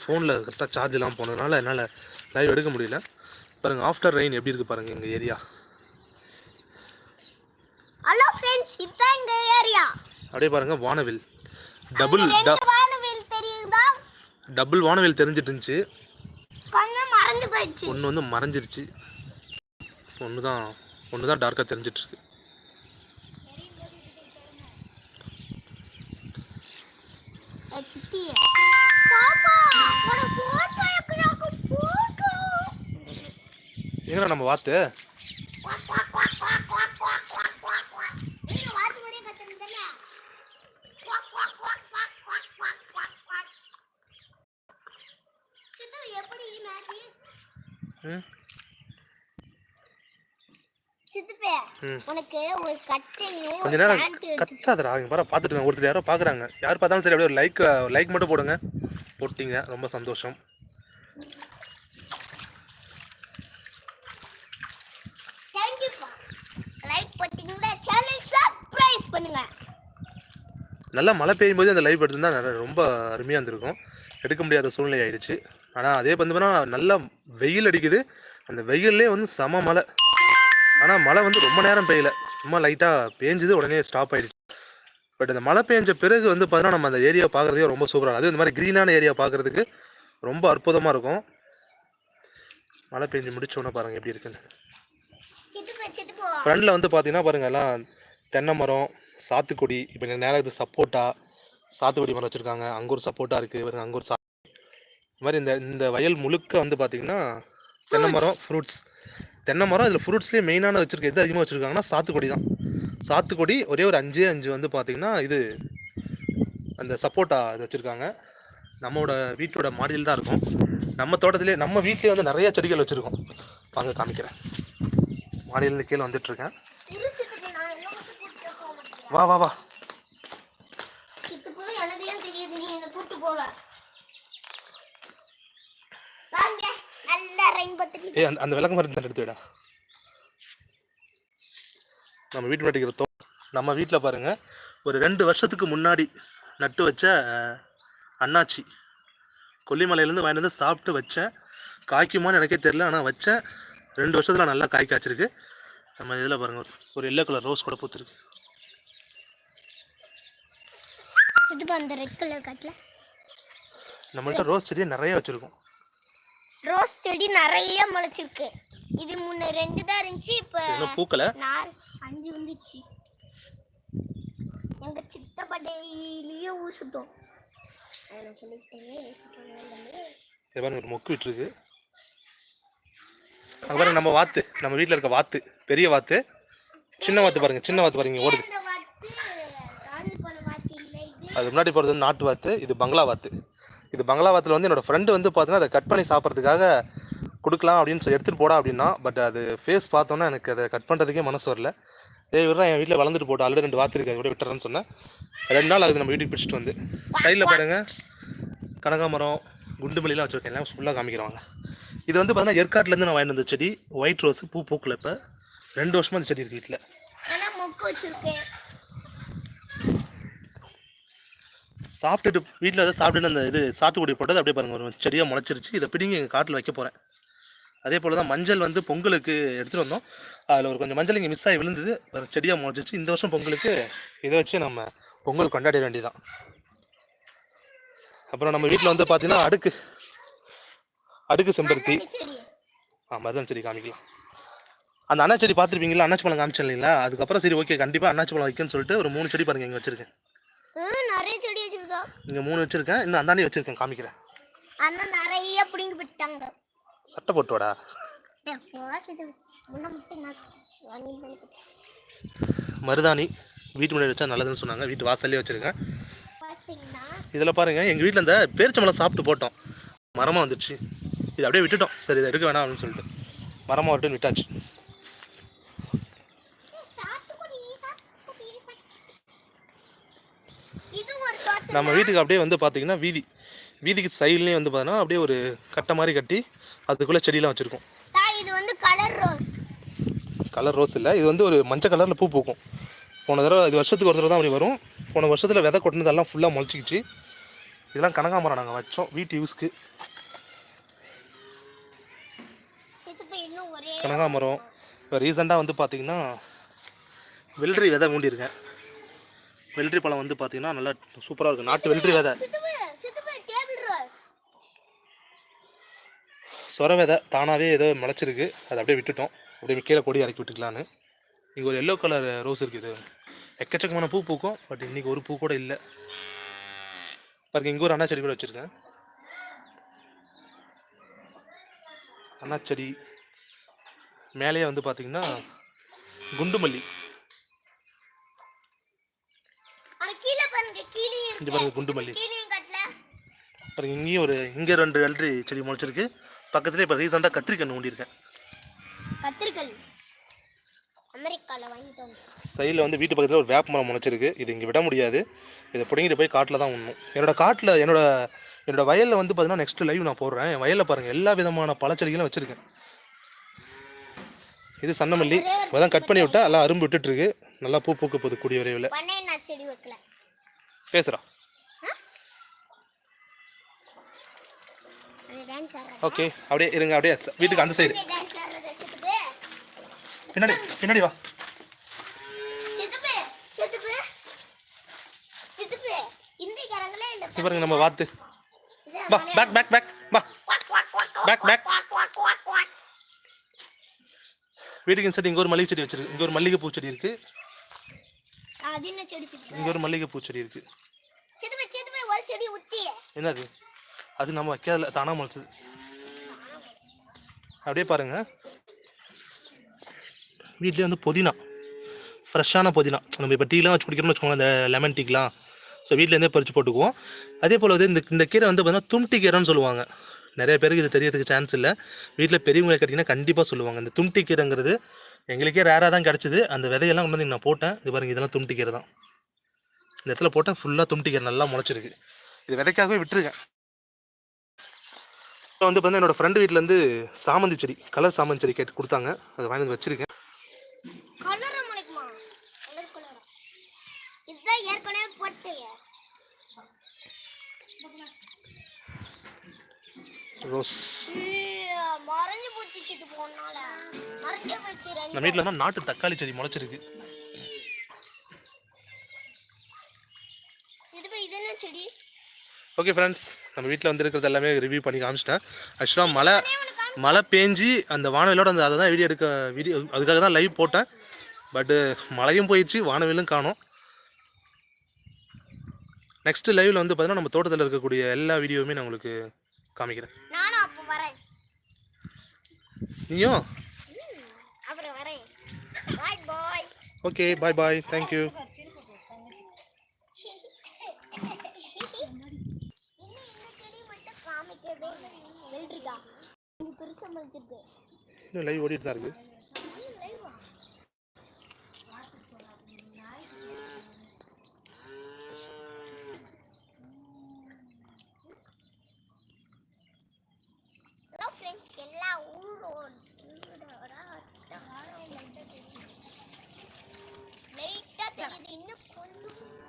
ஃபோனில் கரெக்டாக சார்ஜ் இல்லாமல் போனதுனால என்னால் லைவ் எடுக்க முடியல. பாருங்கள் ஆஃப்டர் ரெயின் எப்படி இருக்குது பாருங்கள் எங்கள் ஏரியா ஹலோ ஃப்ரெண்ட்ஸ் இதான் எங்க ஏரியா அப்படியே பாருங்கள் வானவில். டபுள் வானவில் தெரியுதா? டபுள் வானவில் தெரிஞ்சிட்டு இருந்துச்சு கொஞ்சம் மறந்து போயிடுச்சு. ஒன்று வந்து மறைஞ்சிருச்சு. ஒன்று தான் ஒன்று தான் டார்க்காக தெரிஞ்சிட்ருக்கு ஏய், எங்கடா நம்ம வாத்து கொஞ்ச நேரம் கத்தாதரா பாரு பாத்துட்டு ஒருத்தர் யாரோ பாக்குறாங்க யார் பார்த்தாலும் சரி அப்படியே ஒரு லைக் லைக் மட்டும் போடுங்க போட்டிங்க. ரொம்ப சந்தோஷம். நல்லா மழை பெய்யும் போது அந்த லைவ் எடுத்திருந்தா நல்ல- ரொம்ப அருமையாக இருந்திருக்கும். எடுக்க முடியாத சூழ்நிலை ஆயிடுச்சு. ஆனால் அதே வந்து நல்லா வெயில் அடிக்குது. அந்த வெயில்லே வந்து செம மழை. ஆனால் மழை வந்து ரொம்ப நேரம் பெய்யல. சும்மா லைட்டாக பேஞ்சுது உடனே ஸ்டாப் ஆயிடுச்சு. பட் அந்த மழை பெஞ்ச பிறகு வந்து பார்த்தீங்கன்னா நம்ம அந்த ஏரியா பார்க்குறதே ரொம்ப சூப்பராக அது இந்த மாதிரி க்ரீனான ஏரியா பார்க்குறதுக்கு ரொம்ப அற்புதமாக இருக்கும். மழை பெஞ்சு முடிச்சோன்னே பாருங்கள் எப்படி இருக்குன்னு. ஃப்ரண்டில் வந்து பார்த்தீங்கன்னா பாருங்க எல்லாம் தென்னை மரம் சாத்துக்குடி இப்போ நேரம் இது சப்போட்டா சாத்துக்குடி மரம் வச்சுருக்காங்க. அங்கே ஒரு சப்போட்டா இருக்குது பாருங்க அங்கே ஒரு சா இந்த மாதிரி இந்த இந்த வயல் முழுக்க வந்து பார்த்தீங்கன்னா தென்னை மரம் ஃப்ரூட்ஸ் தென்னை மரம் இதில் ஃப்ரூட்ஸ்லேயே மெயினான வச்சுருக்க எது அதிகமாக வச்சுருக்காங்கன்னா சாத்துக்குடி தான் சாத்துக்குடி ஒரே ஒரு அஞ்சே அஞ்சு வந்து பார்த்தீங்கன்னா இது அந்த சப்போட்டா இது வச்சுருக்காங்க. நம்மளோட வீட்டோட மாடியில் தான் இருக்கும். நம்ம தோட்டத்திலே நம்ம வீட்லேயே வந்து நிறைய செடிகள் வச்சுருக்கோம். வாங்க காமிக்கிறேன். மாடியிலேருந்து கீழே வந்துட்டுருக்கேன். இரு சித்துப்போ நான் என்ன மட்டும் கூட்டிட்டு போக மாட்டேன் நம்ம வீட்டு நட்டிக்கிற தோ நம்ம வீட்டில் பாருங்க ஒரு ரெண்டு வருஷத்துக்கு முன்னாடி நட்டு வச்ச அண்ணாச்சி கொல்லிமலையிலேருந்து வாங்கிட்டு வந்து சாப்பிட்டு வச்சேன் காய்க்குமான்னு எனக்கே தெரில ஆனால் வச்சேன் ரெண்டு வருஷத்தில் நல்லா காய் காய்ச்சிருக்கு. நம்ம இதில் பாருங்க ஒரு எல்லோ கலர் ரோஸ் கூட பூத்துருக்கு. சித்துப்போ அந்த ரெட் கலர் காட்டுல. நம்மள்ட்ட ரோஸ் செடியை நிறைய வச்சுருக்கோம். ரோஸ் செடி நிறைய முளைச்சிருக்கு. இது முன்ன ரெண்டு தான் இருந்துச்சு இப்ப பூக்கலை? நாலு அஞ்சு வந்துச்சு. எங்க சித்தப்பா டெய்லியும் ஊர் சுத்தம் நான் சொல்லிட்டேனே. ஒரு மொக்கு விட்டுருக்கு. அங்கே பாருங்க நம்ம வாத்து நம்ம வீட்டில் இருக்க வாத்து பெரிய வாத்து. சின்ன வாத்து பாருங்க சின்ன வாத்து பாருங்க ஓடுது. அது முன்னாடி போகிறது நாட்டு வாத்து இது பங்களா வாத்து. இது பங்களாவத்தில் வந்து என்னோட ஃப்ரெண்டு வந்து பார்த்தீங்கன்னா அதை கட் பண்ணி சாப்பிட்றதுக்காக கொடுக்கலாம் அப்படின்னு சொல்லி எடுத்துகிட்டு போடா அப்படின்னா பட் அது ஃபேஸ் பார்த்தோன்னா எனக்கு அதை கட் பண்ணுறதுக்கே மனசு வரல. ஏய் விட்றா என் வீட்டில் வளர்ந்துட்டு போட்டோம் ஆல்ரெடி ரெண்டு வாத்து இருக்குது அதை கூட விட்டுறேன்னு சொன்னேன். ரெண்டு நாள் ஆகுது நம்ம வீட்டுக்கு பிடிச்சிட்டு வந்து. சைடில் பாருங்கள் கனகாமரம் குண்டு மல்லிலாம் வச்சுருக்கேன். எல்லாம் ஃபுல்லாக காமிக்கிறவங்க இது வந்து பார்த்தீங்கன்னா ஏற்காட்டிலேருந்து நான் வாங்கிட்டு வந்த செடி. ஒயிட் ரோஸ் பூ பூக்கல இப்போ. ரெண்டு வருஷமாக இந்த செடி இருக்குது வீட்டில் ஆனா மொக்கு வச்சிருக்கேன் சாப்பிட்டுட்டு வீட்டில் ஏதாவது சாப்பிட்டுட்டு அந்த இது சாத்துக்குடி போட்டது அப்படியே பாருங்க ஒரு செடியாக முளைச்சிருச்சு. இதை பிடிங்கி எங்கள் காட்டில் வைக்க போகிறேன் அதே போல் தான் மஞ்சள் வந்து பொங்கலுக்கு எடுத்துகிட்டு வந்தோம். அதில் ஒரு கொஞ்சம் மஞ்சள் இங்கே மிஸ் ஆகி விழுந்தது. ஒரு செடியாக முளைச்சிச்சு இந்த வருஷம் பொங்கலுக்கு இதை வச்சு நம்ம பொங்கல் கொண்டாட வேண்டியதான் அப்புறம் நம்ம வீட்டில் வந்து பார்த்தீங்கன்னா அடுக்கு அடுக்கு செம்பருத்தி. ஆ மருதம் செடி காமிக்கலாம். அந்த அண்ணா செடி பார்த்துருப்பீங்களா? அண்ணாச்சி பழம் காமிச்சேன் இல்லைங்களா? அதுக்கப்புறம் சரி ஓகே கண்டிப்பாக அண்ணாச்சி பழம் வைக்கணும்னு சொல்லிட்டு ஒரு மூணு செடி பாருங்க இங்கே வச்சுருக்கேன். நிறைய செடி இங்கே. மூணு வச்சுருக்கேன். இன்னும் அந்தாண்டி வச்சுருக்கேன் காமிக்கிறேன். அண்ணா நிறைய பிடிங்கி விட்டாங்க. சட்டை போட்டுவாடா. மருதாணி வீட்டு முன்னாடி வச்சா நல்லதுன்னு சொன்னாங்க. வீட்டு வாசல்லே வச்சுருக்கேன். இதில் பாருங்கள் எங்கள் வீட்டில் இந்த பேரிச்சம்பழம் சாப்பிட்டு போட்டோம். மரமாக வந்துடுச்சு. இது அப்படியே விட்டுட்டோம். சரி இதை எடுக்க வேணாம் அப்படின்னு சொல்லிட்டு. மரமாக வரட்டுன்னு விட்டாச்சு சாத்துக்குடி, சாத்துக்குடி, சாத்துக்குடி. இது ஒரு தோட்டம் நம்ம வீட்டுக்கு அப்படியே வந்து பார்த்தீங்கன்னா வீதி. வீதிக்கு சைட்லேயும் வந்து பார்த்தீங்கன்னா அப்படியே ஒரு கட்டை மாதிரி கட்டி அதுக்குள்ளே செடியெலாம் வச்சுருக்கோம். இது வந்து கலர் ரோஸ் கலர் ரோஸ் இல்லை. இது வந்து ஒரு மஞ்சள் கலரில் பூ பூக்கும். போன தடவை இது வருஷத்துக்கு ஒரு தடவை தான் அப்படி வரும். போன வருஷத்தில் விதை கொட்டினதெல்லாம் ஃபுல்லாக முளைச்சிக்கிச்சு. இதெல்லாம் கனகாமரம் நாங்கள் வச்சோம். வீட்டு யூஸ்க்கு கனகாமரம். இப்போ ரீசெண்டாக வந்து பார்த்தீங்கன்னா வெள்ளரி விதை ஊண்டியிருக்கேன் வெள்ளரி பழம் வந்து பார்த்தீங்கன்னா நல்லா சூப்பராக இருக்குது நாட்டு வெள்ளரி விதை. சொர விதை தானாகவே ஏதோ முளைச்சிருக்கு. அதை அப்படியே விட்டுட்டோம். அப்படியே கீழே கொடி இறக்கி விட்டுக்கலான்னு. இங்கே ஒரு எல்லோ கலர் ரோஸ் இருக்குது எக்கச்சக்கமான பூ பூக்கும் பட் இன்றைக்கி ஒரு பூ கூட இல்லை. பாருங்க இங்கே ஒரு அண்ணா செடி கூட வச்சுருக்கேன். அண்ணா செடி. மேலேயே வந்து பார்த்தீங்கன்னா குண்டு மல்லி அது கீழே பாருங்க இருக்கு பாருங்க குண்டு மல்லி. பாருங்க இங்கேயும் ஒரு இங்கே ரெண்டு வெள்ளரி செடி முளைச்சிருக்கு. பக்கத்துலேயே இப்போ ரீசெண்டாக கத்திரிக்கன்று ஊண்டியிருக்கேன் கத்திரிக்கல் சைடில் வந்து வீட்டு பக்கத்தில் ஒரு வேப்ப மரம் முளைச்சிருக்கு. இது இங்கே விட முடியாது. இதை பிடிங்கிட்டு போய் காட்டில் தான் உண்ணும். என்னோட காட்டில் என்னோட என்னோட வயலில் வந்து பார்த்தீங்கன்னா நெக்ஸ்ட் லைவ் நான் போடுறேன். என் வயலில் பாருங்கள் எல்லா விதமான பழச்செடிகளும் வச்சுருக்கேன். இது சன்னமல்லி இப்போதான் கட் பண்ணி விட்டா எல்லாம் அரும்பு விட்டுட்டுருக்கு நல்லா பூ பூக்க போகுது கூடிய விரைவில் பேசுகிறா ஓகே அப்படியே இருங்க அப்படியே வீட்டுக்கு அந்த சைடு பின்னாடி பின்னாடி வா. பாருங்க நம்ம வாத்து. வா பேக் பேக் பேக் வா. பேக் பேக் வீட்டுக்கு இந்த சைடு இங்கே ஒரு மல்லிகை செடி வச்சிருக்கு இங்கே ஒரு மல்லிகை பூச்செடி சித்தப்பு? இங்கே ஒரு மல்லிகை பூச்செடி உத்தி என்னது? அது நம்ம வைக்காதல தானாக முளைச்சது. அப்படியே பாருங்க. வீட்லேயே வந்து புதினா ஃப்ரெஷ்ஷான புதினா. நம்ம இப்போ டீலாம் வச்சு குடிக்கிறோம்னு வச்சுக்கோங்க இந்த லெமன் டீக்கெலாம் ஸோ வீட்டிலேருந்தே பறித்து போட்டுக்குவோம். அதே போல் வந்து இந்த இந்த கீரை வந்து பார்த்தீங்கன்னா தும்டி கீரைன்னு சொல்லுவாங்க. நிறைய பேருக்கு இது தெரியறதுக்கு சான்ஸ் இல்லை. வீட்டில் பெரியவங்களை கேட்டிங்கன்னா கண்டிப்பாக சொல்லுவாங்க. இந்த தும்டி கீரைங்கிறது எங்களுக்கே ரேராக தான் கிடச்சிது. அந்த விதையெல்லாம் கொண்டு வந்து நான் போட்டேன். இது பாருங்கள் இதெல்லாம் தும்டி கீரை தான். இந்த இடத்துல போட்டேன் ஃபுல்லாக தும்டி கீரை நல்லா முளைச்சிருக்கு. இது விதைக்காகவே விட்டுருக்கேன். இப்போ வந்து பார்த்தீங்கன்னா என்னோட ஃப்ரெண்டு வீட்டிலேருந்து சாமந்தி செடி கலர் சாமந்தி செடி கேட்டு கொடுத்தாங்க. அதை வாங்கி வந்து வச்சிருக்கேன். ரோஸ் நம்ம வீட்டில் தான் நாட்டு தக்காளி செடி முளைச்சிருக்கு. இது என்ன செடி? ஓகே ஃப்ரெண்ட்ஸ் நம்ம வீட்டில் வந்து இருக்கிறது எல்லாமே ரிவ்யூ பண்ணி காமிச்சிட்டேன். ஆக்சுவலாக மழை மழை பேஞ்சு அந்த வானவிலோட அந்த அதை தான் வீடியோ எடுக்க வீடியோ அதுக்காக தான் லைவ் போட்டேன். பட்டு மழையும் போயிடுச்சு வானவிலும் காணோம். நெக்ஸ்ட் லைவில் வந்து பார்த்தீங்கன்னா நம்ம தோட்டத்தில் இருக்கக்கூடிய எல்லா வீடியோவுமே நான் உங்களுக்கு காமிக்கிறேன். நீயும்? ஓகே பாய் பாய் தேங்க்யூ இன்னும் இந்த செடி மட்டும் காமிக்கவே இது பெருசாக பெருசா முளைச்சிருக்கு. இன்னும் லைவ் ஓடிட்டு தான் இருக்குது